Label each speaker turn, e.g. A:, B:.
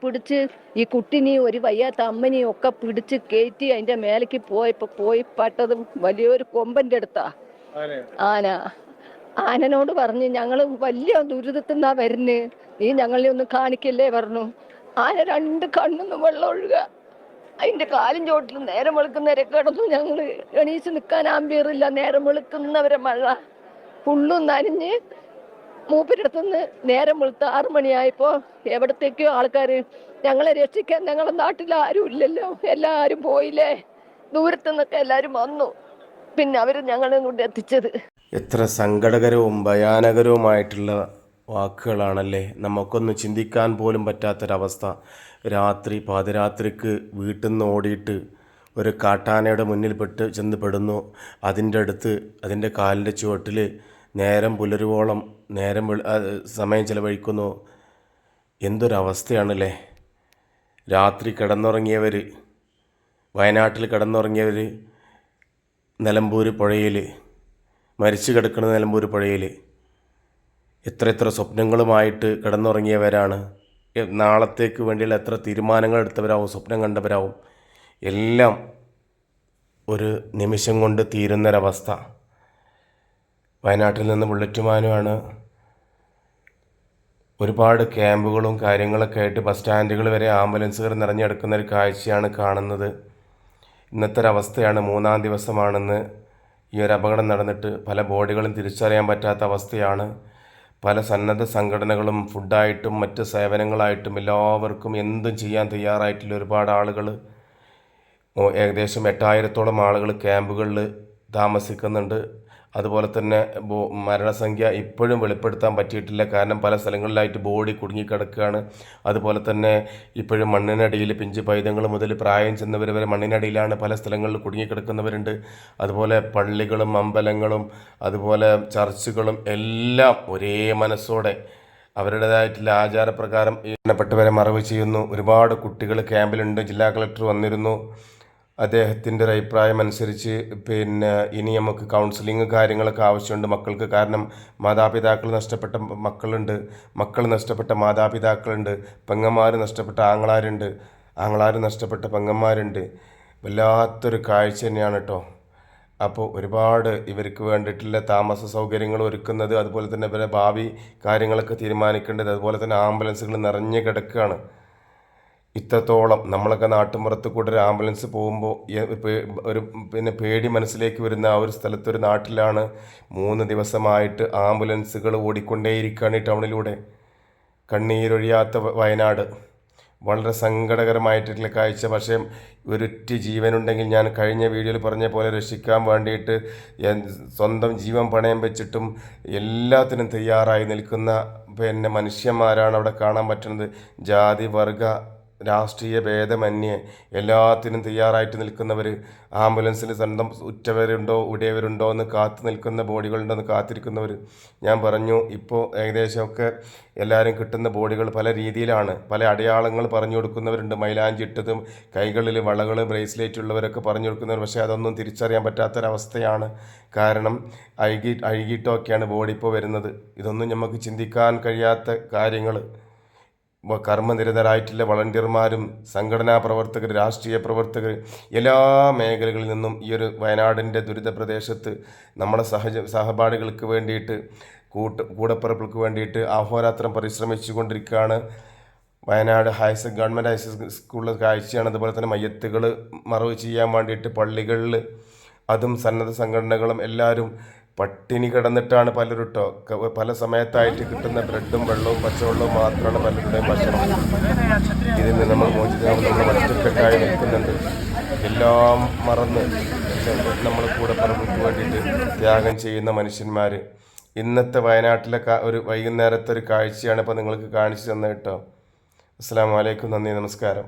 A: പിടിച്ച് ഈ കുട്ടിനെയും ഒരു വയ്യാത്ത അമ്മനെയും ഒക്കെ പിടിച്ച് കയറ്റി അതിന്റെ മേലേക്ക് പോയപ്പോ പോയി പട്ടതും വലിയൊരു കൊമ്പന്റെ അടുത്താ. ആന. ആനനോട് പറഞ്ഞു ഞങ്ങൾ വലിയ ദുരിതത്തിൽ നിന്നാ വരുന്ന്. നീ ഞങ്ങളെ ഒന്ന് കാണിക്കല്ലേ? പറഞ്ഞു. ആന രണ്ട് കണ്ണൊന്നും വെള്ളം ഒഴുക. അതിന്റെ കാലും ചോട്ടിൽ നേരം വെളുക്കുന്നവരെ കിടന്നു ഞങ്ങൾ എണീച്ച് നിൽക്കാൻ ആമ്പിയറില്ല നേരം വെളുക്കുന്നവരെ മഴ. ഫുള്ളും നനഞ്ഞ് മൂപ്പരടുത്തുനിന്ന് നേരം വെളുത്ത് ആറു മണിയായപ്പോ എവിടത്തേക്കോ ആൾക്കാർ ഞങ്ങളെ രക്ഷിക്കാൻ ഞങ്ങളുടെ നാട്ടിൽ ആരും ഇല്ലല്ലോ എല്ലാരും പോയില്ലേ? ദൂരത്തു നിന്നൊക്കെ എല്ലാരും വന്നു. പിന്നെ അവർ ഞങ്ങളെ കൊണ്ട് എത്തിച്ചത്.
B: എത്ര സങ്കടകരവും ഭയാനകരവുമായിട്ടുള്ള വാക്കുകളാണല്ലേ? നമുക്കൊന്ന് ചിന്തിക്കാൻ പോലും പറ്റാത്തൊരവസ്ഥ. രാത്രി പാതിരാത്രിക്ക് വീട്ടിൽ നിന്ന് ഓടിയിട്ട് ഒരു കാട്ടാനയുടെ മുന്നിൽ പെട്ട് ചെന്ന് പെടുന്നു. അതിന്റെ അടുത്ത് അതിന്റെ കാലിന്റെ ചുവട്ടിൽ നേരം പുലരുവോളം നേരം സമയം ചിലവഴിക്കുന്നു. എന്തൊരവസ്ഥയാണല്ലേ. രാത്രി കിടന്നുറങ്ങിയവർ വയനാട്ടിൽ കിടന്നുറങ്ങിയവർ നിലമ്പൂർ പുഴയിൽ മരിച്ചു കിടക്കുന്ന നിലമ്പൂർ പുഴയിൽ എത്ര എത്ര സ്വപ്നങ്ങളുമായിട്ട് കിടന്നുറങ്ങിയവരാണ്. നാളത്തേക്ക് വേണ്ടിയുള്ള എത്ര തീരുമാനങ്ങൾ എടുത്തവരാവും സ്വപ്നം കണ്ടവരാവും. എല്ലാം ഒരു നിമിഷം കൊണ്ട് തീരുന്നൊരവസ്ഥ. വയനാട്ടിൽ നിന്ന് ബുള്ളറ്റുമാനുമാണ് ഒരുപാട് ക്യാമ്പുകളും കാര്യങ്ങളൊക്കെ ആയിട്ട് ബസ് സ്റ്റാൻഡുകൾ വരെ ആംബുലൻസുകൾ നിറഞ്ഞെടുക്കുന്ന ഒരു കാഴ്ചയാണ് കാണുന്നത്. ഇന്നത്തെ ഒരവസ്ഥയാണ് മൂന്നാം ദിവസമാണെന്ന് ഈ ഒരു അപകടം നടന്നിട്ട് പല ബോഡികളും തിരിച്ചറിയാൻ പറ്റാത്ത അവസ്ഥയാണ്. പല സന്നദ്ധ സംഘടനകളും ഫുഡായിട്ടും മറ്റ് സേവനങ്ങളായിട്ടും എല്ലാവർക്കും എന്തും ചെയ്യാൻ തയ്യാറായിട്ടുള്ള ഒരുപാട് ആളുകൾ ഏകദേശം എട്ടായിരത്തോളം ആളുകൾ ക്യാമ്പുകളിൽ താമസിക്കുന്നുണ്ട്. അതുപോലെ തന്നെ മരണസംഖ്യ ഇപ്പോഴും വെളിപ്പെടുത്താൻ പറ്റിയിട്ടില്ല. കാരണം പല സ്ഥലങ്ങളിലായിട്ട് ബോഡി കുടുങ്ങിക്കിടക്കുകയാണ്. അതുപോലെ തന്നെ ഇപ്പോഴും മണ്ണിനടിയിൽ പിഞ്ച് പൈതങ്ങൾ മുതൽ പ്രായം ചെന്നവർ വരെ മണ്ണിനടിയിലാണ് പല സ്ഥലങ്ങളിൽ കുടുങ്ങിക്കിടക്കുന്നവരുണ്ട്. അതുപോലെ പള്ളികളും അമ്പലങ്ങളും അതുപോലെ ചർച്ചുകളും എല്ലാം ഒരേ മനസ്സോടെ അവരുടേതായിട്ടുള്ള ആചാരപ്രകാരം മരണപ്പെട്ടവരെ മറവ് ചെയ്യുന്നു. ഒരുപാട് കുട്ടികൾ ക്യാമ്പിലുണ്ട്. ജില്ലാ കളക്ടർ വന്നിരുന്നു. അദ്ദേഹത്തിന്റെ ഒരു അഭിപ്രായം അനുസരിച്ച് പിന്നെ ഇനി നമുക്ക് കൗൺസിലിങ് കാര്യങ്ങളൊക്കെ ആവശ്യമുണ്ട്. മക്കൾക്ക് കാരണം മാതാപിതാക്കൾ നഷ്ടപ്പെട്ട മക്കളുണ്ട്. മക്കൾ നഷ്ടപ്പെട്ട മാതാപിതാക്കളുണ്ട്. പെങ്ങന്മാർ നഷ്ടപ്പെട്ട ആങ്ങളാരുണ്ട്. ആങ്ങളാർ നഷ്ടപ്പെട്ട പെങ്ങന്മാരുണ്ട്. വല്ലാത്തൊരു കാഴ്ച തന്നെയാണ് കേട്ടോ അപ്പോൾ ഒരുപാട് ഇവർക്ക് വേണ്ടിയിട്ടുള്ള താമസ സൗകര്യങ്ങൾ ഒരുക്കുന്നത് അതുപോലെ തന്നെ ഇവരെ ഭാവി കാര്യങ്ങളൊക്കെ തീരുമാനിക്കേണ്ടത് അതുപോലെ തന്നെ ആംബുലൻസുകൾ നിറഞ്ഞു കിടക്കുകയാണ്. ഇത്രത്തോളം നമ്മളൊക്കെ നാട്ടുമ്പുറത്ത് കൂടെ ഒരു ആംബുലൻസ് പോകുമ്പോൾ ഒരു പിന്നെ പേടി മനസ്സിലേക്ക് വരുന്ന ആ ഒരു സ്ഥലത്തൊരു നാട്ടിലാണ് മൂന്ന് ദിവസമായിട്ട് ആംബുലൻസുകൾ ഓടിക്കൊണ്ടേയിരിക്കുകയാണ് ഈ ടൗണിലൂടെ. കണ്ണീരൊഴിയാത്ത വയനാട്. വളരെ സങ്കടകരമായിട്ടുള്ള കാഴ്ച. പക്ഷേ ഒരൊറ്റ ജീവനുണ്ടെങ്കിൽ ഞാൻ കഴിഞ്ഞ വീഡിയോയിൽ പറഞ്ഞ പോലെ രക്ഷിക്കാൻ വേണ്ടിയിട്ട് സ്വന്തം ജീവൻ പണയം വെച്ചിട്ടും എല്ലാത്തിനും തയ്യാറായി നിൽക്കുന്ന പിന്നെ മനുഷ്യന്മാരാണ് അവിടെ കാണാൻ പറ്റുന്നത്. ജാതി വർഗ രാഷ്ട്രീയ ഭേദമന്യേ എല്ലാത്തിനും തയ്യാറായിട്ട് നിൽക്കുന്നവർ ആംബുലൻസിൽ സ്വന്തം ഉറ്റവരുണ്ടോ ഉടയവരുണ്ടോ എന്ന് കാത്തു നിൽക്കുന്ന ബോഡികളുണ്ടോ എന്ന് കാത്തിരിക്കുന്നവർ ഞാൻ പറഞ്ഞു ഇപ്പോൾ ഏകദേശമൊക്കെ എല്ലാവരും കിട്ടുന്ന ബോഡികൾ പല രീതിയിലാണ്. പല അടയാളങ്ങൾ പറഞ്ഞു കൊടുക്കുന്നവരുണ്ട്. മൈലാഞ്ചി ഇട്ടതും കൈകളിൽ വളകൾ ബ്രേസ്ലെറ്റ് ഉള്ളവരൊക്കെ പറഞ്ഞു കൊടുക്കുന്നവർ പക്ഷേ അതൊന്നും തിരിച്ചറിയാൻ പറ്റാത്തൊരവസ്ഥയാണ്. കാരണം അഴുകി അഴുകിയിട്ടൊക്കെയാണ് ബോഡി ഇപ്പോൾ വരുന്നത്. ഇതൊന്നും നമുക്ക് ചിന്തിക്കാൻ കഴിയാത്ത കാര്യങ്ങൾ കർമ്മനിരതരായിട്ടുള്ള വളണ്ടിയർമാരും സംഘടനാ പ്രവർത്തകർ രാഷ്ട്രീയ പ്രവർത്തകർ എല്ലാ മേഖലകളിൽ നിന്നും ഈ ഒരു വയനാടിന്റെ ദുരിത പ്രദേശത്ത് നമ്മുടെ സഹജ സഹപാഠികൾക്ക് വേണ്ടിയിട്ട് കൂട്ട് കൂടപ്പിറപ്പുകൾക്ക് വേണ്ടിയിട്ട് അഹോരാത്രം പരിശ്രമിച്ചു കൊണ്ടിരിക്കുകയാണ്. വയനാട് ഹയർ ഗവൺമെന്റ് ഹയർ സ്കൂളിലെ കാഴ്ചയാണ്. അതുപോലെ തന്നെ മയ്യത്തുകൾ മറവ് ചെയ്യാൻ വേണ്ടിയിട്ട് പള്ളികളിൽ അതും സന്നദ്ധ സംഘടനകളും എല്ലാവരും പട്ടിണി കിടന്നിട്ടാണ് പലരും കേട്ടോ പല സമയത്തായിട്ട് കിട്ടുന്ന ബ്രെഡും വെള്ളവും പച്ചവെള്ളവും മാത്രമാണ് പലരുടെയും ഭക്ഷണം. ഇതിൽ നിന്ന് നമ്മൾ മോചിതാവും നമ്മൾ ഒറ്റക്കെട്ടായി നിൽക്കുന്നുണ്ട്. എല്ലാം മറന്ന് നമ്മൾ കൂടെ പറമ്പുക്ക് വേണ്ടിയിട്ട് ത്യാഗം ചെയ്യുന്ന മനുഷ്യന്മാർ ഇന്നത്തെ വയനാട്ടിലെ ഒരു വൈകുന്നേരത്തെ ഒരു കാഴ്ചയാണ് ഇപ്പോൾ നിങ്ങൾക്ക് കാണിച്ചു തന്നെ കേട്ടോ. അസ്സാം വലൈക്കും നന്ദി നമസ്കാരം.